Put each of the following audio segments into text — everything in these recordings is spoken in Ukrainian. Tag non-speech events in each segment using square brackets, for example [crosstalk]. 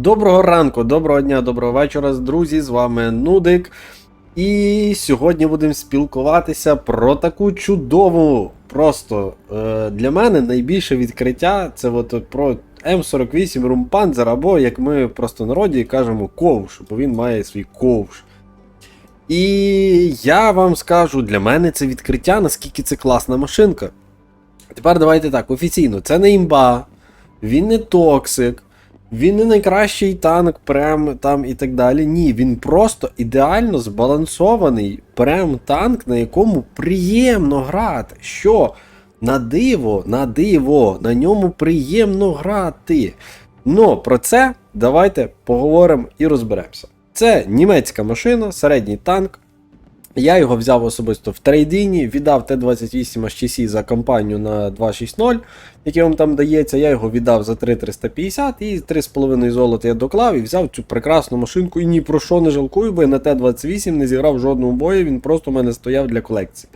Доброго ранку, доброго дня, доброго вечора, друзі. З вами Нудик. І сьогодні будемо спілкуватися про таку чудову. Просто е, для мене найбільше відкриття це от, про М48 Румпанзер, або, як ми в простонароді кажемо, ковш, бо він має свій ковш. І я вам скажу, для мене це відкриття, наскільки це класна машинка. Тепер давайте так, офіційно, це не імба, він не токсик, він не найкращий танк, прем там і так далі. Ні, він просто ідеально збалансований прем танк, на якому приємно грати. Що? На диво, на диво, на ньому приємно грати. Ну, про це давайте поговоримо і розберемося. Це німецька машина, середній танк. Я його взяв особисто в трейдині, віддав Т-28 HTC за кампанію на 2.6.0, який вам там дається. Я його віддав за 3,350 і 3,5 золота я доклав і взяв цю прекрасну машинку і ні про що не жалкую, бо я на Т-28 не зіграв жодного бою, він просто у мене стояв для колекції.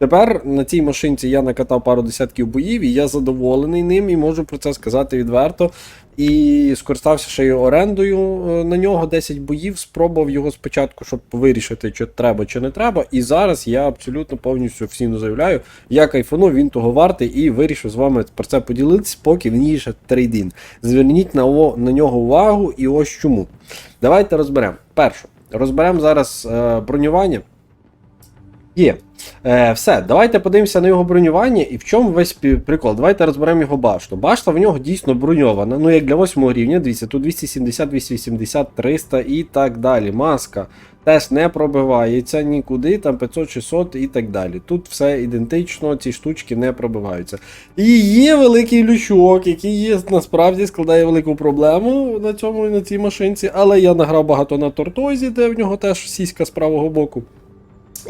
Тепер на цій машинці я накатав пару десятків боїв, і я задоволений ним і можу про це сказати відверто. І скористався ще й орендою е, на нього 10 боїв, спробував його спочатку, щоб вирішити, чи треба, чи не треба. І зараз я абсолютно повністю всім заявляю, я кайфанув, він того вартий і вирішив з вами про це поділитися, поки він є ще трейдин. Зверніть на, на нього увагу і ось чому. Давайте розберемо. Перше, розберемо зараз е, бронювання. Є. Е, все, давайте подивимося на його бронювання і в чому весь прикол. Давайте розберемо його башту. Башта в нього дійсно броньована. Ну, як для 8 рівня, дивіться, тут 270, 280, 300 і так далі. Маска теж не пробивається нікуди, там 500, 600 і так далі. Тут все ідентично, ці штучки не пробиваються. І є великий лючок, який є насправді складає велику проблему на цьому на цій машинці, але я награв багато на тортозі, де в нього теж сіська з правого боку.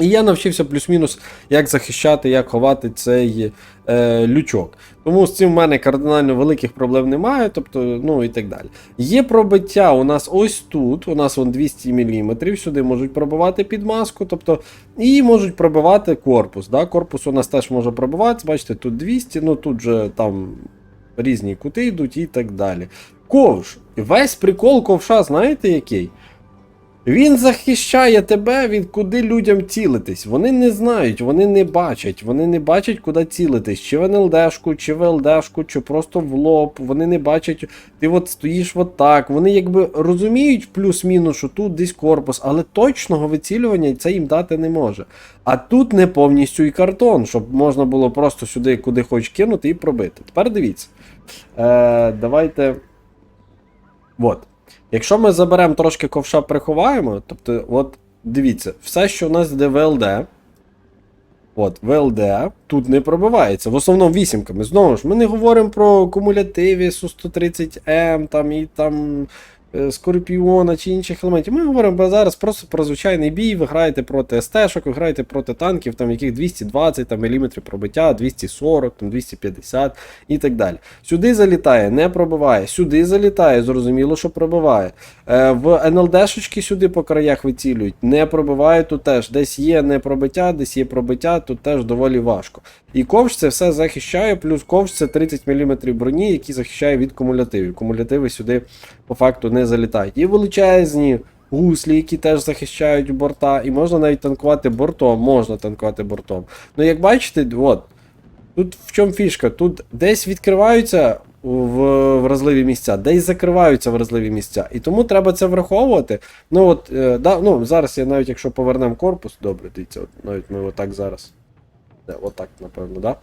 І я навчився плюс-мінус, як захищати, як ховати цей е, лючок. Тому з цим в мене кардинально великих проблем немає, тобто, ну і так далі. Є пробиття у нас ось тут, у нас вон 200 мм, сюди можуть пробивати під маску, тобто, і можуть пробивати корпус. Да? Корпус у нас теж може пробиватися, бачите, тут 200, ну тут же там різні кути йдуть і так далі. Ковш. Весь прикол ковша, знаєте який? Він захищає тебе від куди людям цілитись. Вони не знають, вони не бачать, вони не бачать, куди цілитись. Чи в НЛДшку, чи в ЛДшку, чи просто в лоб. Вони не бачать, ти от стоїш от так. Вони якби розуміють плюс-мінус, що тут десь корпус, але точного вицілювання це їм дати не може. А тут не повністю і картон, щоб можна було просто сюди, куди хоч кинути і пробити. Тепер дивіться. Е, давайте. От. Якщо ми заберемо трошки ковша, приховаємо, тобто, от дивіться, все, що у нас йде ВЛД, от, ВЛД тут не пробивається. В основному вісімками. Знову ж, ми не говоримо про кумулятиві Су-130М там і там Скорпіона чи інших елементів. Ми говоримо зараз просто про звичайний бій. Ви граєте проти СТ-шок, ви граєте проти танків, там яких 220 там, мм пробиття, 240, там, 250 і так далі. Сюди залітає, не пробиває, сюди залітає, зрозуміло, що пробиває. Е, в НЛДшечки сюди по краях вицілюють, не пробиває тут теж. Десь є не пробиття, десь є пробиття, тут теж доволі важко. І ковш це все захищає, плюс ковш це 30 мм броні, які захищає від кумулятивів. Кумулятиви сюди по факту не залітають. І величезні гуслі, які теж захищають борта, і можна навіть танкувати бортом, можна танкувати бортом. Ну, як бачите, от. Тут в чому фішка? Тут десь відкриваються в вразливі місця, десь закриваються вразливі місця. І тому треба це враховувати. Ну от, е, да, ну, зараз я навіть якщо повернемо корпус, добре, дивіться, от, навіть ми отак зараз. Де, отак, напевно, да?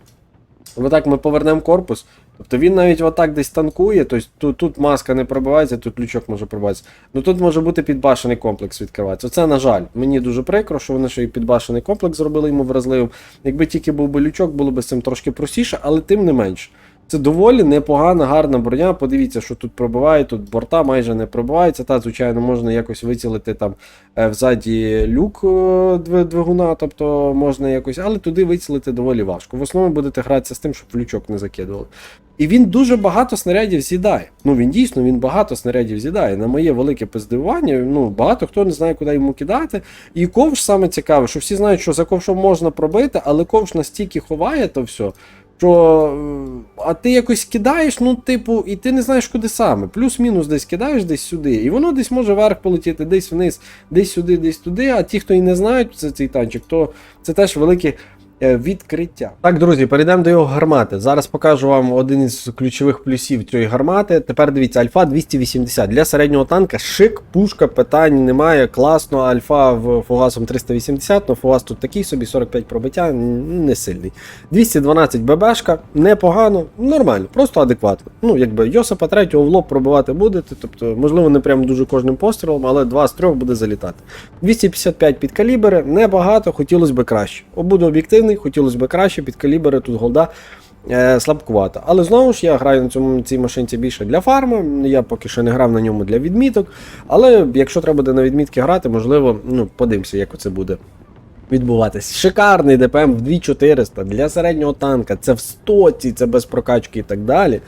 Отак ми повернемо корпус. Тобто він навіть отак десь танкує, тобто тут, тут маска не пробивається, тут лючок може пробиватися. Ну тут може бути підбашений комплекс відкриватися. Це, на жаль, мені дуже прикро, що вони ще і підбашений комплекс зробили йому вразливим. Якби тільки був би лючок, було б з цим трошки простіше, але тим не менш. Це доволі непогана, гарна броня. Подивіться, що тут пробиває, тут борта майже не пробивається. Та, звичайно, можна якось вицілити там е, взаді люк е, двигуна, тобто можна якось, але туди вицілити доволі важко. В основному будете гратися з тим, щоб лючок не закидували. І він дуже багато снарядів з'їдає. Ну він дійсно він багато снарядів з'їдає. На моє велике здивування, ну багато хто не знає, куди йому кидати. І ковш саме цікаве, що всі знають, що за ковшом можна пробити, але ковш настільки ховає то все. що а ти якось кидаєш, ну, типу, і ти не знаєш, куди саме. Плюс-мінус десь кидаєш десь сюди, і воно десь може вверх полетіти, десь вниз, десь сюди, десь туди. А ті, хто і не знають це цей танчик, то це теж велике відкриття. Так, друзі, перейдемо до його гармати. Зараз покажу вам один із ключових плюсів цієї гармати. Тепер дивіться, альфа 280. Для середнього танка шик, пушка, питань немає. Класно, альфа в фугасом 380, але фугас тут такий собі, 45 пробиття, не сильний. 212 ББшка, непогано, нормально, просто адекватно. Ну, якби Йосипа третього в лоб пробивати будете, тобто, можливо, не прям дуже кожним пострілом, але 2 з 3 буде залітати. 255 під калібри, небагато, хотілося б краще. Буду об'єктивний, хотілося б краще, під калібри тут голда. Е, слабкувата. Але знову ж я граю на цьому цій машинці більше для фарму. Я поки що не грав на ньому для відміток. Але якщо треба буде на відмітки грати, можливо, ну, подивимося, як це буде відбуватись. Шикарний ДПМ в 2400 для середнього танка, це в 100, це без прокачки і так далі.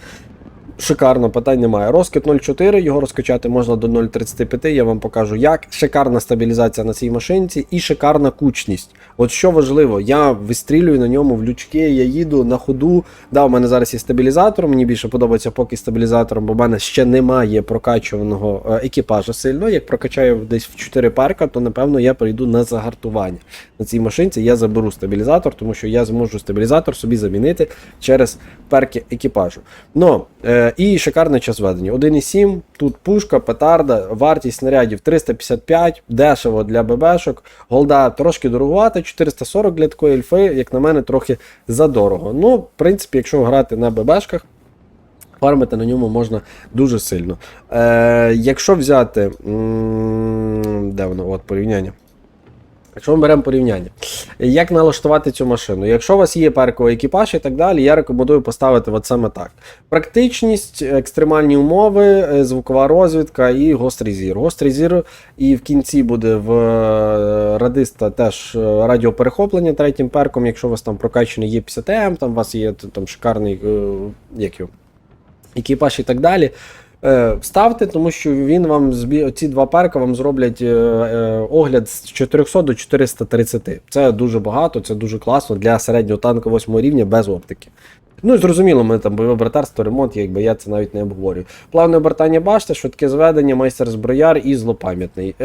Шикарно, питань немає. Розкид 0.4, його розкачати можна до 0.35, я вам покажу як. Шикарна стабілізація на цій машинці і шикарна кучність. От що важливо, я вистрілюю на ньому в лючки, я їду на ходу. Да, у мене зараз є стабілізатор, мені більше подобається поки стабілізатором, бо в мене ще немає прокачуваного е, екіпажа сильно. Як прокачаю десь в 4 парка, то напевно я прийду на загартування. На цій машинці я заберу стабілізатор, тому що я зможу стабілізатор собі замінити через перки екіпажу. Но, е, і шикарний час ведення. 1,7, тут пушка, петарда, вартість снарядів 355, дешево для ББшок. Голда трошки дорогувати, 440 для такої ельфи, як на мене, трохи задорого. Ну, в принципі, якщо грати на ББшках, фармити на ньому можна дуже сильно. Е, якщо взяти. м, Де воно? От порівняння. Якщо ми беремо порівняння, як налаштувати цю машину? Якщо у вас є парковий екіпаж і так далі, я рекомендую поставити от саме так: практичність, екстремальні умови, е, звукова розвідка і гострий зір. Гострий зір, і в кінці буде в е, радиста теж е, радіоперехоплення третім перком. Якщо у вас там прокачаний є 50 м там у вас є там шикарний як його, екіпаж і так далі. Е, Ставте, тому що він вам ці два перка вам зроблять е, е, огляд з 400 до 430. Це дуже багато, це дуже класно для середнього танка 8 рівня без оптики. Ну і зрозуміло, ми там бойове братерство, ремонт, якби я це навіть не обговорюю. Плавне обертання башти, швидке зведення, майстер зброяр і злопам'ятний.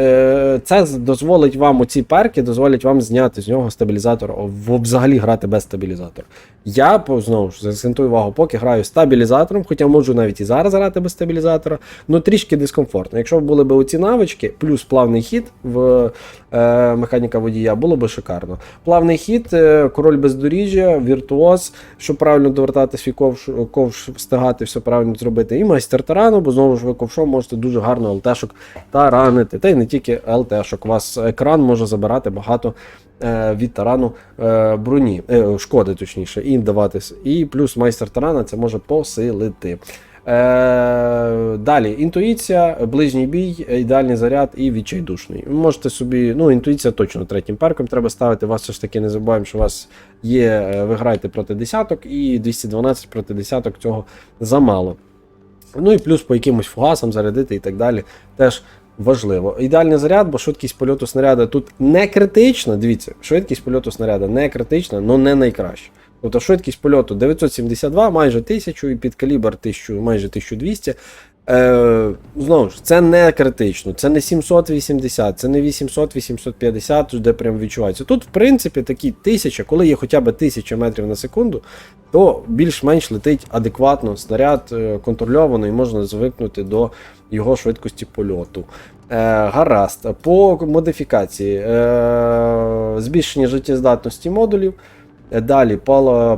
Це дозволить вам оці перки, дозволять вам зняти з нього стабілізатор, взагалі грати без стабілізатора. Я знову ж заакцентую увагу, поки граю стабілізатором, хоча можу навіть і зараз грати без стабілізатора, ну трішки дискомфортно. Якщо були б оці навички, плюс плавний хід в е, механіка водія, було б шикарно. Плавний хід, е, король бездоріжжя, віртуоз, щоб правильно довертати свій ковш, ковш встигати, все правильно зробити. І майстер тарану, бо знову ж ви ковшом можете дуже гарно ЛТшок таранити. Та й не тільки ЛТшок. У вас екран може забирати багато е, від тарану е, броні, е, шкоди, точніше, і даватись. І плюс майстер тарана це може посилити. Е, далі, інтуїція, ближній бій, ідеальний заряд і відчайдушний. Ви можете собі, ну, інтуїція точно третім перком треба ставити. Вас все ж таки не забуваємо, що у вас є, е, ви граєте проти десяток, і 212 проти десяток цього замало. Ну і плюс по якимось фугасам зарядити і так далі. Теж важливо. Ідеальний заряд, бо швидкість польоту снаряда тут не критична. Дивіться, швидкість польоту снаряда не критична, але не найкраща. Тобто швидкість польоту 972, майже 1000 і під калібр 1000, майже 1200. Е, знову ж, це не критично, це не 780, це не 800-850, де прям відчувається. Тут, в принципі, такі 1000, коли є хоча б 1000 метрів на секунду, то більш-менш летить адекватно снаряд е, контрольовано і можна звикнути до його швидкості польоту. Е, гаразд. По модифікації е, збільшення життєздатності модулів. Е, Далі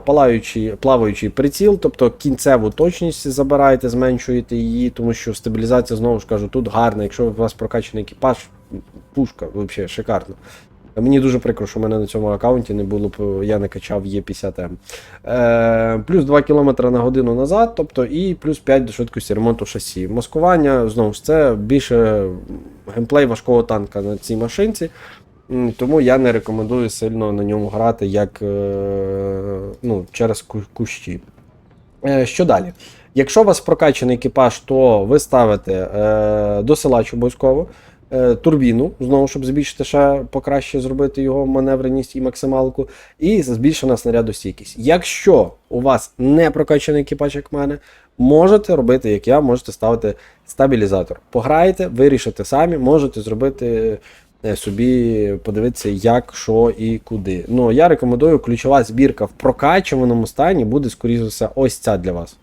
палаючий, плаваючий приціл, тобто кінцеву точність забираєте, зменшуєте її, тому що стабілізація, знову ж кажу, тут гарна. Якщо у вас прокачаний екіпаж, пушка, взагалі шикарно. Мені дуже прикро, що в мене на цьому аккаунті не було б, я не качав Є50М. Е, плюс 2 км на годину назад, тобто і плюс 5 до швидкості ремонту шасі. Маскування, знову ж це більше геймплей важкого танка на цій машинці. Тому я не рекомендую сильно на ньому грати як е, ну, через кущі. Е, Що далі? Якщо у вас прокачаний екіпаж, то ви ставите е, досилач обов'язково. турбіну, знову, щоб збільшити ще покраще зробити його маневреність і максималку, і збільшена снарядостійкість. Якщо у вас не прокачаний екіпаж, як в мене, можете робити, як я, можете ставити стабілізатор. Пограєте, вирішите самі, можете зробити собі, подивитися, як, що і куди. Ну, я рекомендую, ключова збірка в прокачуваному стані буде, скоріше за все, ось ця для вас.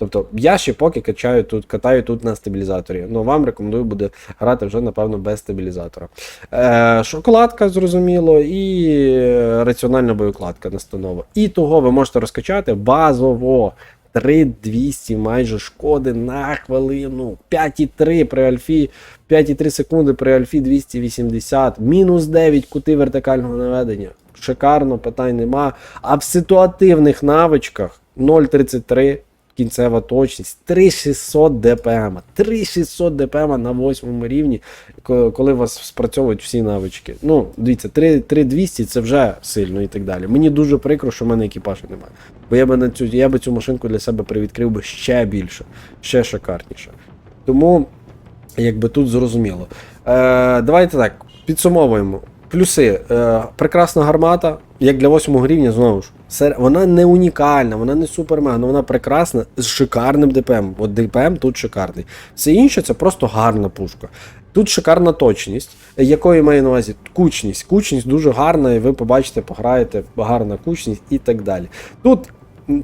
Тобто я ще поки качаю тут, катаю тут на стабілізаторі. Ну вам рекомендую буде грати вже, напевно, без стабілізатора. Е, шоколадка, зрозуміло, і е, раціональна боєкладка настанова. І того ви можете розкачати базово 3200 майже шкоди на хвилину. 5,3 при альфі, 5,3 секунди при альфі 280, мінус 9 кути вертикального наведення. Шикарно, питань нема. А в ситуативних навичках 0,33 кінцева точність, 3600 дпм. 3600 дпм на восьмому рівні, коли у вас спрацьовують всі навички. Ну, дивіться, 3200 це вже сильно і так далі. Мені дуже прикро, що в мене екіпажу немає. Бо я би на цю я би цю машинку для себе привідкрив би ще більше, ще шикарніше. Тому, якби тут зрозуміло. Е, давайте так, підсумовуємо. Плюси. Е, прекрасна гармата, як для 8 рівня, знову ж. Вона не унікальна, вона не супермега, але вона прекрасна з шикарним ДПМ. От ДПМ тут шикарний. Все інше це просто гарна пушка. Тут шикарна точність, якої маю на увазі кучність. Кучність дуже гарна, і ви побачите, пограєте, гарна кучність і так далі. Тут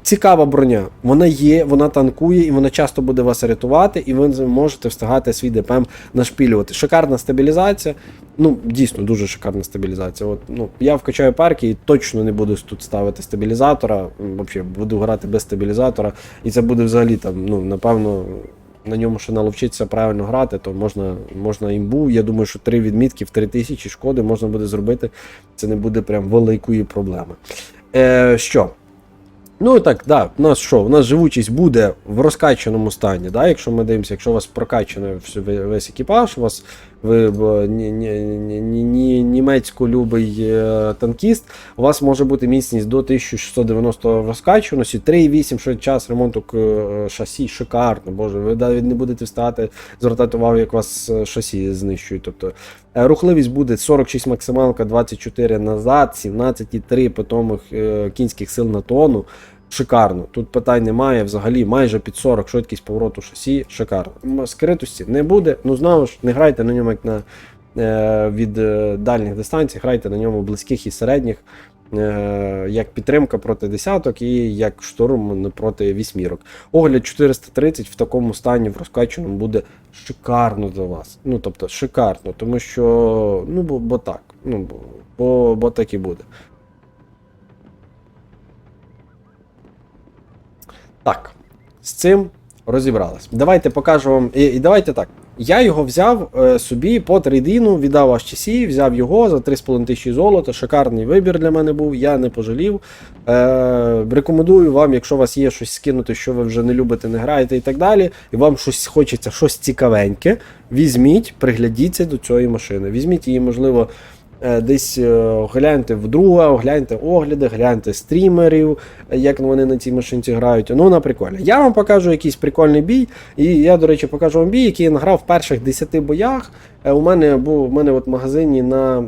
цікава броня. Вона є, вона танкує, і вона часто буде вас рятувати, і ви можете встигати свій ДПМ нашпілювати. Шикарна стабілізація. Ну, дійсно, дуже шикарна стабілізація. От, ну, я вкачаю парки і точно не буду тут ставити стабілізатора. Взагалі, буду грати без стабілізатора. І це буде взагалі там, ну, напевно. На ньому ще наловчитися правильно грати, то можна, можна імбу. Я думаю, що три відмітки в 3000 шкоди можна буде зробити. Це не буде прям великої проблеми. Е, що? Ну так, да, у нас що? У нас живучість буде в розкачаному стані. Да? Якщо ми дивимося, якщо у вас прокачаний весь екіпаж, у вас ви ні, ні, ні, ні, ні, німецько-любий е, танкіст, у вас може бути міцність до 1690 в розкачаності, 3,8 що час ремонту е, шасі шикарно, боже, ви навіть не будете встати, звертати увагу, як вас е, шасі знищують. Тобто рухливість буде 46 максималка, 24 назад, 17,3 питомих е, кінських сил на тонну. Шикарно. Тут питань немає. Взагалі майже під 40 швидкість повороту шасі. Шикарно. Скритості не буде. Ну знову ж не грайте на ньому як на е, від е, дальніх дистанцій, грайте на ньому близьких і середніх. Е, як підтримка проти десяток і як штурм проти вісьмірок. Огляд 430 в такому стані в розкачаному буде шикарно для вас. Ну тобто шикарно, тому що ну бо, бо так. Ну бо, бо так і буде. Так, з цим розібрались. Давайте покажу вам. І, і давайте так. Я його взяв е, собі по трейдину, віддав HTC, взяв його за 3,5 тисячі золота. Шикарний вибір для мене був, я не пожалів. Е, рекомендую вам, якщо у вас є щось скинути, що ви вже не любите, не граєте і так далі, і вам щось хочеться щось цікавеньке, візьміть, приглядіться до цієї машини. Візьміть її, можливо. Е, Десь гляньте гляньте вдруге, огляньте огляди, гляньте стрімерів, е, як вони на цій машинці грають. Ну, на прикольно. Я вам покажу якийсь прикольний бій, і я, до речі, покажу вам бій, який я награв в перших 10 боях. Е, У мене був у мене от в магазині на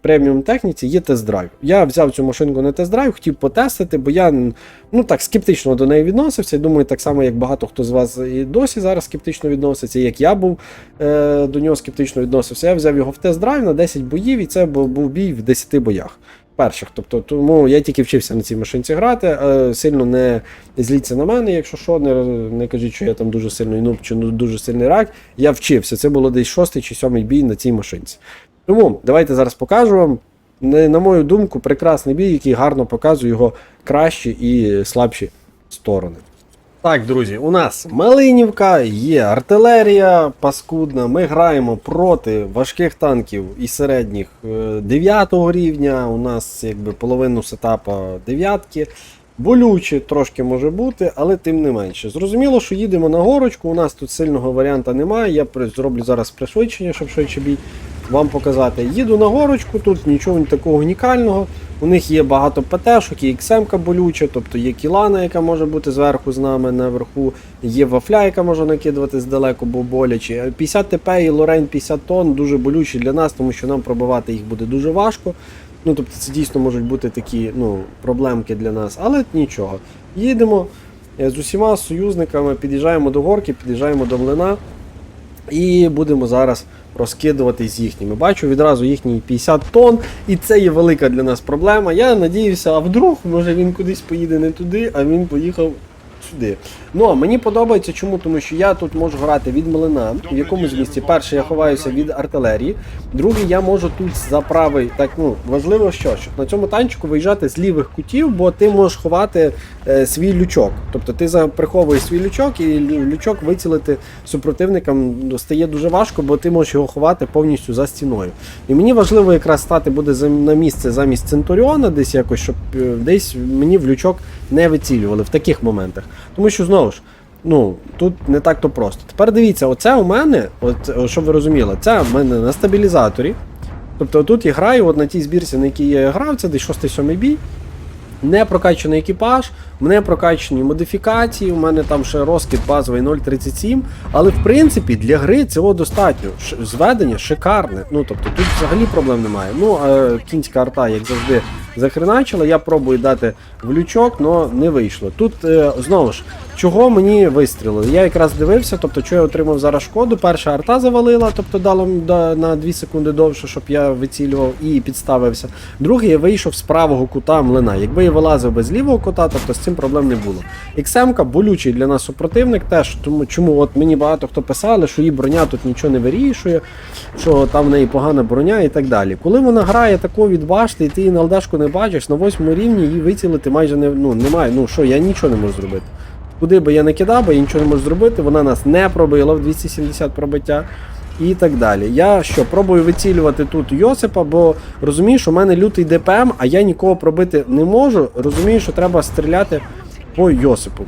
преміум техніці є тест-драйв. Я взяв цю машинку на тест-драйв, хотів потестити, бо я ну так скептично до неї відносився. Думаю, так само, як багато хто з вас і досі зараз скептично відноситься, як я був е, до нього скептично відносився. Я взяв його в тест-драйв на 10 боїв, і це був, був бій в 10 боях. Перших, тобто, тому я тільки вчився на цій машинці грати. Е, сильно не зліться на мене, якщо що, не, не кажіть, що я там дуже сильний нуб чи ну, дуже сильний рак. Я вчився. Це було десь шостий чи сьомий бій на цій машинці. Тому давайте зараз покажу вам. На мою думку, прекрасний бій, який гарно показує його кращі і слабші сторони. Так, друзі, у нас Малинівка, є артилерія паскудна. Ми граємо проти важких танків і середніх 9 рівня. У нас якби половину сетапа дев'ятки. Болюче трошки може бути, але тим не менше. Зрозуміло, що їдемо на горочку. У нас тут сильного варіанта немає. Я зроблю зараз пришвидшення, щоб швидше бій вам показати. Їду на горочку, тут нічого такого унікального. У них є багато ПТ-шок, є XM болюча, тобто є кілана, яка може бути зверху з нами наверху, є вафля, яка може накидувати здалеку, бо боляче. 50 ТП і Лорень 50 тонн дуже болючі для нас, тому що нам пробивати їх буде дуже важко. Ну, тобто це дійсно можуть бути такі ну, проблемки для нас, але нічого. Їдемо е, з усіма союзниками, під'їжджаємо до горки, під'їжджаємо до млина і будемо зараз розкидувати з їхніми. Бачу відразу їхній 50 тонн, і це є велика для нас проблема. Я надіюся, а вдруг, може він кудись поїде не туди, а він поїхав сюди. Ну, а мені подобається чому? Тому що я тут можу грати від млина, в якомусь місці. Перше, я ховаюся від артилерії. Другий, я можу тут за правий. Так, ну важливо, що щоб на цьому танчику виїжджати з лівих кутів, бо ти можеш ховати е, свій лючок. Тобто ти приховуєш свій лючок, і лючок вицілити супротивникам ну, стає дуже важко, бо ти можеш його ховати повністю за стіною. І мені важливо якраз стати буде на місце замість Центуріона, десь якось, щоб е, десь мені в лючок не вицілювали в таких моментах. Тому що знову ж. Ну, тут не так то просто. Тепер дивіться, оце у мене, от е, щоб ви розуміли, це у мене на стабілізаторі. Тобто тут я граю от на тій збірці, на якій я грав, це десь 6-7 бій. Не прокачаний екіпаж, не прокачані модифікації, у мене там ще розкид базовий 0.37. Але в принципі для гри цього достатньо. Зведення шикарне. Ну тобто тут взагалі проблем немає. Ну, а кінська арта, як завжди, захреначила. Я пробую дати в лючок, але не вийшло. Тут е, знову ж, чого мені вистрілили? Я якраз дивився, тобто, що я отримав зараз шкоду. Перша арта завалила, тобто дало да- на 2 секунди довше, щоб я вицілював і підставився. Другий я вийшов з правого кута млина. Якби я вилазив без лівого кута, тобто з цим проблем не було. XM болючий для нас супротивник теж, тому чому от мені багато хто писали, що її броня тут нічого не вирішує, що там в неї погана броня і так далі. Коли вона грає таку від башти, і ти її на ЛДшку не бачиш, на восьмому рівні її вицілити майже не ну, немає. Ну що, я нічого не можу зробити. Куди би я не кидав, бо я нічого не можу зробити, вона нас не пробила в 270 пробиття. І так далі. Я що, пробую вицілювати тут Йосипа, бо розумію, що в мене лютий ДПМ, а я нікого пробити не можу. Розумію, що треба стріляти по Йосипу.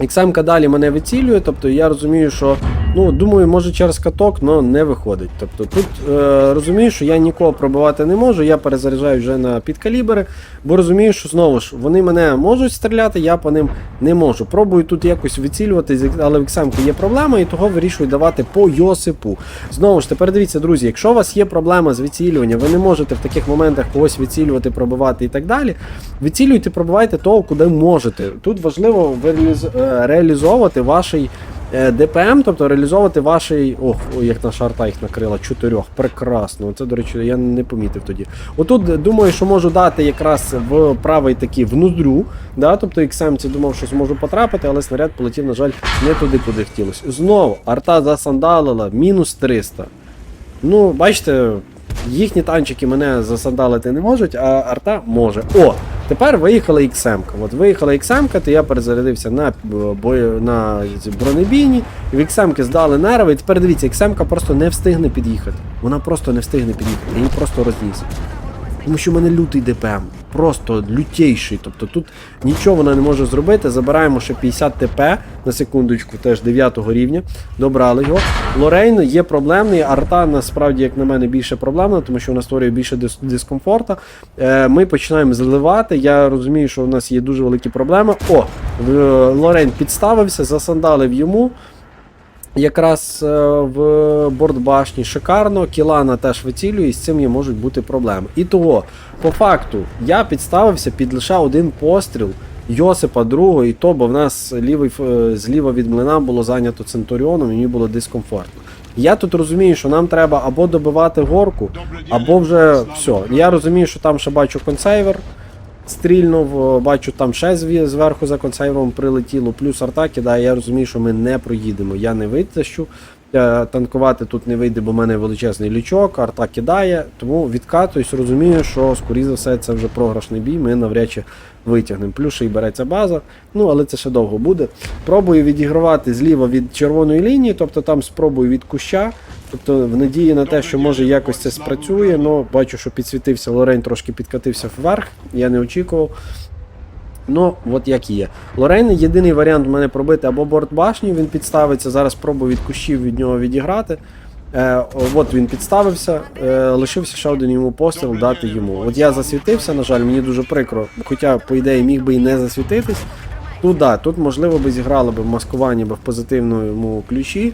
XM далі мене вицілює, тобто я розумію, що ну думаю, може через каток, але не виходить. Тобто тут е, розумію, що я нікого пробивати не можу, я перезаряджаю вже на підкалібри, бо розумію, що знову ж вони мене можуть стріляти, я по ним не можу. Пробую тут якось вицілювати, але в XM є проблема, і того вирішую давати по Йосипу. Знову ж тепер дивіться, друзі, якщо у вас є проблема з відцілюванням, ви не можете в таких моментах когось відцілювати, пробивати і так далі. Відцілюйте, пробивайте того, куди можете. Тут важливо е, реалізовувати ваший е, ДПМ, тобто реалізовувати ваший. Ох, як наша арта їх накрила, чотирьох. Прекрасно. Це, до речі, я не помітив тоді. Отут е, думаю, що можу дати якраз в правий такий в ноздрю. Да? Тобто XM це думав, що зможу потрапити, але снаряд полетів, на жаль, не туди, куди хотілося. Знову арта засандалила, мінус 300. Ну, бачите, їхні танчики мене засандалити не можуть, а арта може. О! Тепер виїхала XM. От виїхала XM, то я перезарядився на, бою, на бронебійні, в XM здали нерви. І тепер дивіться, XM просто не встигне під'їхати. Вона просто не встигне під'їхати. Її просто розніс. Тому що в мене лютий ДПМ. Просто лютейший. Тобто тут нічого вона не може зробити. Забираємо ще 50 ТП на секундочку, теж 9 рівня. Добрали його. Лорейн є проблемний. Арта насправді, як на мене, більше проблемна, тому що вона створює більше дис- дискомфорта. Е, ми починаємо заливати. Я розумію, що в нас є дуже великі проблеми. О, в- Лорейн підставився, засандалив йому. Якраз е, в бортбашні шикарно, Кілана теж вицілює, і з цим є можуть бути проблеми. І того, по факту, я підставився під лише один постріл Йосипа другого, і то, бо в нас лівий, зліва від млина було зайнято Центуріоном, і мені було дискомфортно. Я тут розумію, що нам треба або добивати горку, або вже все. Я розумію, що там ще бачу консейвер. Стрільнув, бачу, там ще зверху за консейвером прилетіло, плюс арта кидає, я розумію, що ми не проїдемо. Я не витащу. Е, Танкувати тут не вийде, бо в мене величезний лючок, арта кидає, тому відкатуюсь, розумію, що, скоріше за все, це вже програшний бій, ми навряд чи витягнемо. Плюс ще й береться база, ну але це ще довго буде. Пробую відігравати зліва від червоної лінії, тобто там спробую від куща. Тобто в надії на те, що може якось це спрацює, але бачу, що підсвітився Лорень, трошки підкатився вверх, я не очікував. Ну, от як є. Лорейн єдиний варіант в мене пробити або борт башні, він підставиться. Зараз спробую від кущів від нього відіграти. Е, от він підставився, е, лишився ще один йому постріл дати йому. От я засвітився, на жаль, мені дуже прикро, хоча, по ідеї, міг би і не засвітитись. Тут да, тут можливо би зіграло би маскування в позитивному ключі.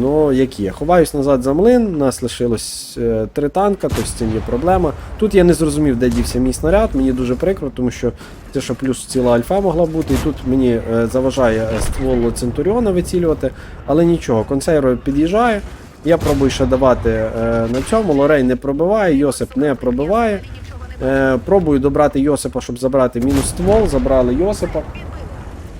Ну, як є. Ховаюсь назад за млин, нас лишилось е, три танка, тобто з цим є проблема. Тут я не зрозумів, де дівся мій снаряд, мені дуже прикро, тому що це що плюс ціла альфа могла бути, і тут мені е, заважає е, ствол Центуріона вицілювати, але нічого, консейро під'їжджає. Я пробую ще давати е, на цьому. Лорей не пробиває, Йосип не пробиває. Е, пробую добрати Йосипа, щоб забрати мінус ствол, забрали Йосипа.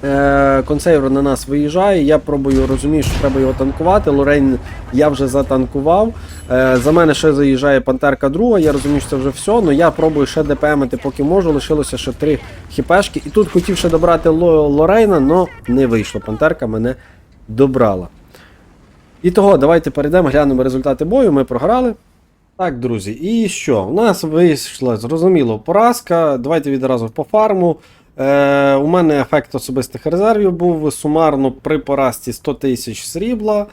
Е, консейвер на нас виїжджає. Я пробую розумію, що треба його танкувати. Лорейн я вже затанкував. Е, за мене ще заїжджає Пантерка друга. Я розумію, що це вже все. але я пробую ще ДПМити, поки можу. Лишилося ще три хіпешки. І тут хотів ще добрати Ло- Лорейна, але не вийшло. Пантерка мене добрала. І того, давайте перейдемо, глянемо результати бою. Ми програли. Так, друзі, і що? У нас вийшла зрозуміло поразка. Давайте відразу по фарму. Е, у мене ефект особистих резервів був сумарно при поразці 100 тисяч срібла.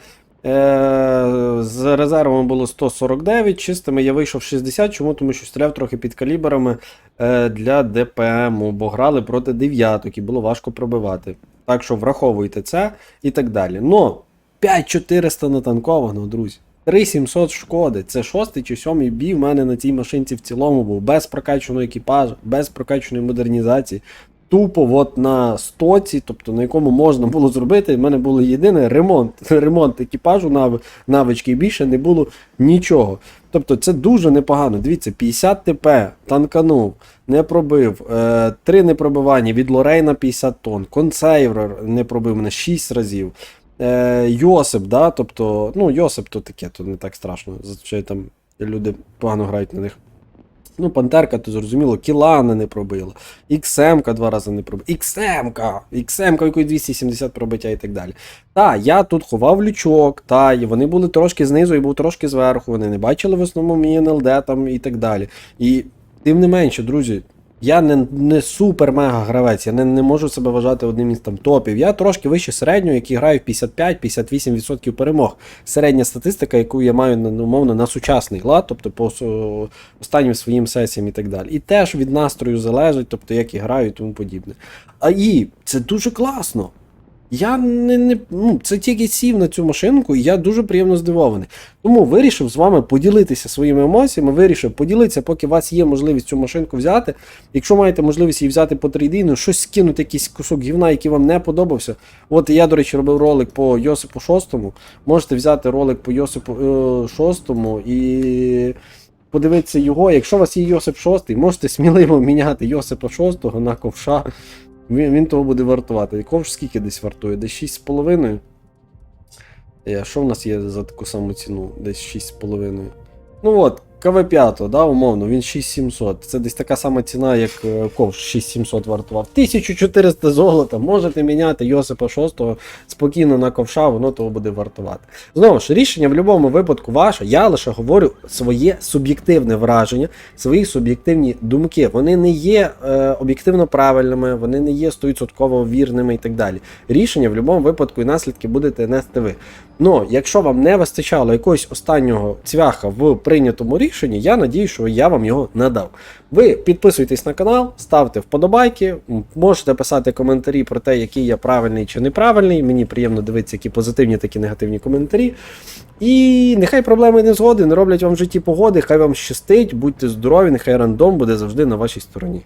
Е, з резервами було 149, чистими я вийшов 60. Чому? Тому що стріляв трохи під калібрами е, для ДПМу, бо грали проти дев'яток і було важко пробивати. Так що враховуйте це і так далі. Но 5400 натанковано, друзі. 3700 шкоди. Це шостий чи сьомий бій в мене на цій машинці в цілому був. Без прокачаного екіпажу, без прокачаної модернізації. Тупо от на стоці, тобто на якому можна було зробити. В мене було єдине ремонт. [laughs] Ремонт екіпажу нав... навички і більше не було нічого. Тобто це дуже непогано. Дивіться, 50 ТП, танканув, не пробив. Е, три непробивання від Лорейна 50 тонн. Консейвер не пробив мене 6 разів. Е, Йосип, да, тобто, ну, Йосип то таке, то не так страшно. Зазвичай там люди погано грають на них. Ну, Пантерка, то зрозуміло, Кілана не пробила. XM два рази не пробила. XM! XM, якої 270 пробиття і так далі. Та, я тут ховав лючок, та, і вони були трошки знизу і був трошки зверху. Вони не бачили в основному мій НЛД там і так далі. І тим не менше, друзі, я не, не супер-мега гравець, я не, не можу себе вважати одним із там топів. Я трошки вище середнього, який граю в 55-58% перемог. Середня статистика, яку я маю умовно на сучасний лад, тобто по останнім своїм сесіям і так далі. І теж від настрою залежить, тобто як і граю і тому подібне. А і це дуже класно. Я не, не ну, це тільки сів на цю машинку, і я дуже приємно здивований. Тому вирішив з вами поділитися своїми емоціями. Вирішив поділитися, поки у вас є можливість цю машинку взяти. Якщо маєте можливість її взяти по трейдину, щось скинути, якийсь кусок гівна, який вам не подобався. От я, до речі, робив ролик по Йосипу Шостому. Можете взяти ролик по Йосипу е, Шостому і. Подивитися його, якщо у вас є Йосип 6, можете сміливо міняти Йосипа 6 на ковша. Він, він того буде вартувати. Ковш скільки десь вартує? Десь 6,5. А Що в нас є за таку саму ціну? Десь 6,5. Ну от, КВ5, да, умовно, він 6700. Це десь така сама ціна, як е, ковш 6700 вартував. 1400 золота. Можете міняти Йосипа 6 спокійно на ковша, воно того буде вартувати. Знову ж, рішення в будь-якому випадку ваше. Я лише говорю своє суб'єктивне враження, свої суб'єктивні думки. Вони не є е, об'єктивно правильними, вони не є 100% вірними і так далі. Рішення в будь-якому випадку і наслідки будете нести ви. Ну, якщо вам не вистачало якогось останнього цвяха в прийнятому рішенні, я надію, що я вам його надав. Ви підписуйтесь на канал, ставте вподобайки, можете писати коментарі про те, який я правильний чи неправильний. Мені приємно дивитися, які позитивні, такі негативні коментарі. І нехай проблеми не згоди не роблять вам в житті погоди, хай вам щастить, будьте здорові, нехай рандом буде завжди на вашій стороні.